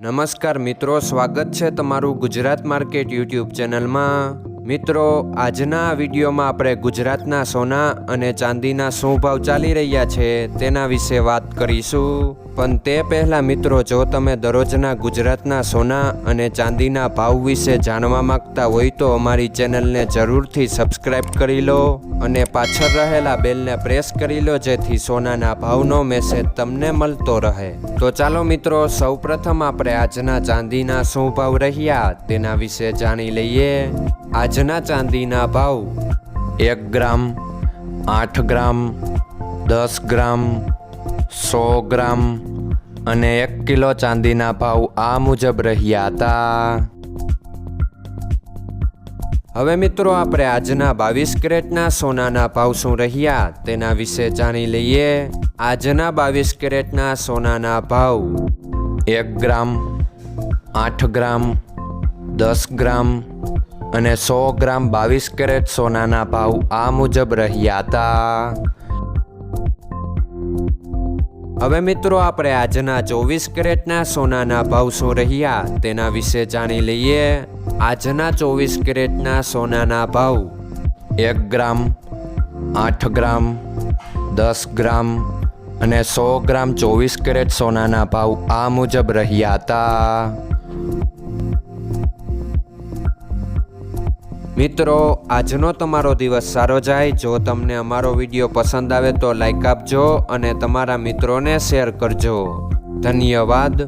નમસ્કાર મિત્રો સ્વાગત છે તમારું ગુજરાત માર્કેટ યુટ્યુબ ચેનલમાં. મિત્રો, આજના વિડીયોમાં આપણે ગુજરાતના સોના અને ચાંદીના શું ભાવ ચાલી રહ્યા છે તેના વિશે વાત કરીશું. પણ તે પહેલાં મિત્રો, જો તમે દરરોજના ગુજરાતના સોના અને ચાંદીના ભાવ વિશે જાણવા માંગતા હોય તો અમારી ચેનલને જરૂરથી સબસ્ક્રાઇબ કરી લો અને પાછળ રહેલા બેલને પ્રેસ કરી લો જેથી સોનાના ભાવનો મેસેજ તમને મળતો રહે. તો ચાલો મિત્રો, સૌપ્રથમ આપણે આજના ચાંદીના શું ભાવ રહ્યા તેના વિશે જાણી લઈએ. આજના ચાંદીના ભાવ એક ગ્રામ, આઠ ગ્રામ, દસ ગ્રામ, સો ગ્રામ અને એક કિલો ચાંદીના ભાવ આ મુજબ રહ્યા હતા. હવે મિત્રો આપણે આજના બાવીસ કેરેટના સોનાના ભાવ શું રહ્યા તેના વિશે જાણી લઈએ. આજના બાવીસ કેરેટના સોનાના ભાવ એક ગ્રામ, આઠ ગ્રામ, દસ ગ્રામ અને સો ગ્રામ બાવીસ કેરેટ સોનાના ભાવ આ મુજબ રહ્યા હતા હવે મિત્રો આપણે આજના ચોવીસ કેરેટના સોનાના ભાવ શું રહ્યા તેના વિશે જાણી લઈએ. આજના ચોવીસ કેરેટના સોનાના ભાવ એક ગ્રામ, આઠ ગ્રામ, દસ ગ્રામ અને સો ગ્રામ ચોવીસ કેરેટ સોનાના ભાવ આ મુજબ રહ્યા હતા મિત્રો, આજનો તમારો દિવસ સારો જાય. જો તમને અમારો વીડિયો પસંદ આવે તો લાઈક આપજો અને તમારા મિત્રોને શેર કરજો. ધન્યવાદ.